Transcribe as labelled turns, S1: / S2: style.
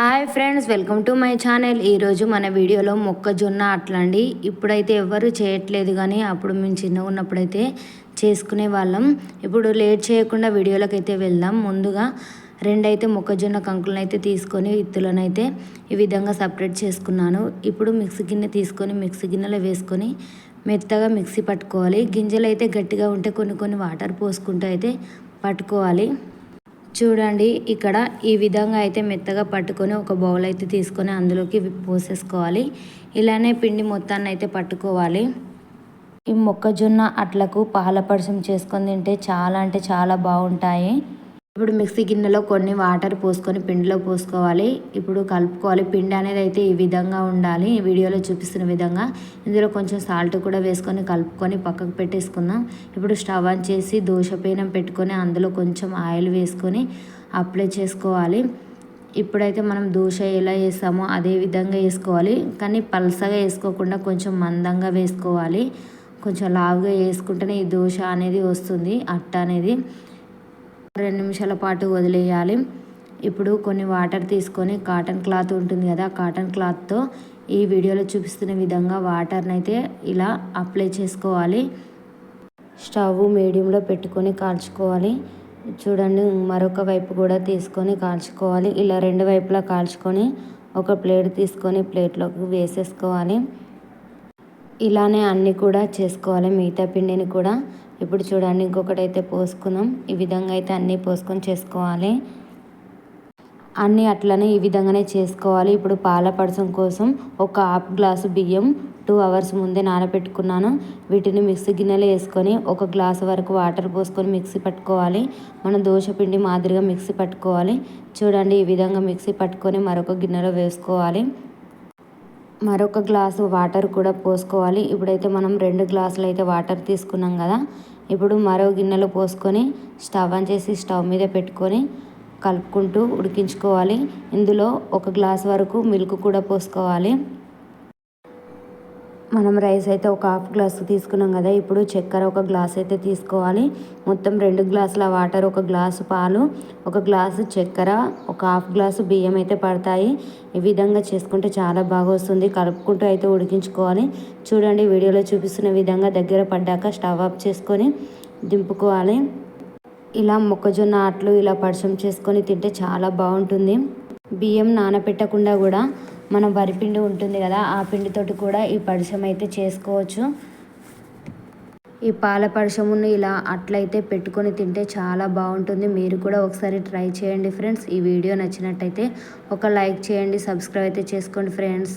S1: Hi friends welcome to my channel. ఈరోజు మన వీడియోలో మొక్కజొన్న అట్లండి. ఇప్పుడైతే ఎవరు చేయట్లేదు కానీ అప్పుడు మేము చిన్నగా ఉన్నప్పుడైతే చేసుకునే వాళ్ళం. ఇప్పుడు లేట్ చేయకుండా వీడియోలోకి అయితే వెళ్దాం. ముందుగా రెండైతే మొక్కజొన్న కంకులను అయితే తీసుకొని ఇత్తులను అయితే ఈ విధంగా సపరేట్ చేసుకున్నాను. ఇప్పుడు మిక్సీ గిన్నె తీసుకొని మిక్సీ గిన్నెలో వేసుకొని మెత్తగా మిక్సీ పట్టుకోవాలి. గింజలు అయితే గట్టిగా ఉంటే కొన్ని కొన్ని వాటర్ పోసుకుంటూ అయితే పట్టుకోవాలి. చూడండి ఇక్కడ ఈ విధంగా అయితే మెత్తగా పట్టుకొని ఒక బౌల్ అయితే తీసుకొని అందులోకి పోసేసుకోవాలి. ఇలానే పిండి మొత్తాన్ని అయితే పట్టుకోవాలి. ఈ మొక్కజొన్న అట్లకు పాల పరిశ్రమ చేసుకొని తింటే చాలా అంటే చాలా బాగుంటాయి. ఇప్పుడు మిక్సీ గిన్నెలో కొన్ని వాటర్ పోసుకొని పిండిలో పోసుకోవాలి. ఇప్పుడు కలుపుకోవాలి. పిండి అనేది అయితే ఈ విధంగా ఉండాలి. వీడియోలో చూపిస్తున్న విధంగా. ఇందులో కొంచెం సాల్ట్ కూడా వేసుకొని కలుపుకొని పక్కకు పెట్టేసుకుందాం. ఇప్పుడు స్టవ్ ఆన్ చేసి దోశ పేనం పెట్టుకొని అందులో కొంచెం ఆయిల్ వేసుకొని అప్లై చేసుకోవాలి. ఇప్పుడైతే మనం దోశ ఎలా వేస్తామో అదే విధంగా వేసుకోవాలి. కానీ పల్సగా వేసుకోకుండా కొంచెం మందంగా వేసుకోవాలి. కొంచెం లావుగా వేసుకుంటేనే ఈ దోశ అనేది వస్తుంది. అట్ట అనేది. రెండు నిమిషాల పాటు వదిలేయాలి. ఇప్పుడు కొన్ని వాటర్ తీసుకొని కాటన్ క్లాత్ ఉంటుంది కదా కాటన్ క్లాత్తో ఈ వీడియోలో చూపిస్తున్న విధంగా వాటర్ని అయితే ఇలా అప్లై చేసుకోవాలి. స్టవ్ మీడియంలో పెట్టుకొని కాల్చుకోవాలి. చూడండి మరొక వైపు కూడా తీసుకొని కాల్చుకోవాలి. ఇలా రెండు వైపులా కాల్చుకొని ఒక ప్లేట్ తీసుకొని ప్లేట్లోకి వేసేసుకోవాలి. ఇలానే అన్నీ కూడా చేసుకోవాలి మిగతా పిండిని కూడా. ఇప్పుడు చూడండి ఇంకొకటి అయితే పోసుకుందాం. ఈ విధంగా అయితే అన్నీ పోసుకొని చేసుకోవాలి. అన్నీ అట్లనే ఈ విధంగానే చేసుకోవాలి. ఇప్పుడు పాల పడసం కోసం ఒక హాఫ్ గ్లాసు బియ్యం టూ అవర్స్ ముందే నానబెట్టుకున్నాను. వీటిని మిక్సీ గిన్నెలో వేసుకొని ఒక గ్లాస్ వరకు వాటర్ పోసుకొని మిక్సీ పట్టుకోవాలి. మనం దోశ పిండి మాదిరిగా మిక్సీ పట్టుకోవాలి. చూడండి ఈ విధంగా మిక్సీ పట్టుకొని మరొక గిన్నెలో వేసుకోవాలి. మరొక గ్లాసు వాటర్ కూడా పోసుకోవాలి. ఇప్పుడైతే మనం రెండు గ్లాసులు అయితే వాటర్ తీసుకున్నాం కదా. ఇప్పుడు మరో గిన్నెలో పోసుకొని స్టవ్ ఆన్ చేసి స్టవ్ మీద పెట్టుకొని కలుపుకుంటూ ఉడికించుకోవాలి. ఇందులో ఒక గ్లాస్ వరకు మిల్క్ కూడా పోసుకోవాలి. మనం రైస్ అయితే ఒక హాఫ్ గ్లాస్ తీసుకున్నాం కదా ఇప్పుడు చక్కెర ఒక గ్లాస్ అయితే తీసుకోవాలి. మొత్తం రెండు గ్లాసుల వాటర్ ఒక గ్లాసు పాలు ఒక గ్లాసు చక్కెర ఒక హాఫ్ గ్లాసు బియ్యం అయితే పడతాయి. ఈ విధంగా చేసుకుంటే చాలా బాగా వస్తుంది. కలుపుకుంటూ అయితే ఉడికించుకోవాలి. చూడండి వీడియోలో చూపిస్తున్న విధంగా దగ్గర పడ్డాక స్టవ్ ఆఫ్ చేసుకొని దింపుకోవాలి. ఇలా మొక్కజొన్న ఆటలు ఇలా పరిచయం చేసుకొని తింటే చాలా బాగుంటుంది. బియ్యం నానపెట్టకుండా కూడా మనం వరిపిండి ఉంటుంది కదా ఆ పిండితోటి కూడా ఈ పరిశ్రమ అయితే చేసుకోవచ్చు. ఈ పాల పరిచమును ఇలా అట్లయితే పెట్టుకొని తింటే చాలా బాగుంటుంది. మీరు కూడా ఒకసారి ట్రై చేయండి ఫ్రెండ్స్. ఈ వీడియో నచ్చినట్టయితే ఒక లైక్ చేయండి సబ్స్క్రైబ్ అయితే చేసుకోండి ఫ్రెండ్స్.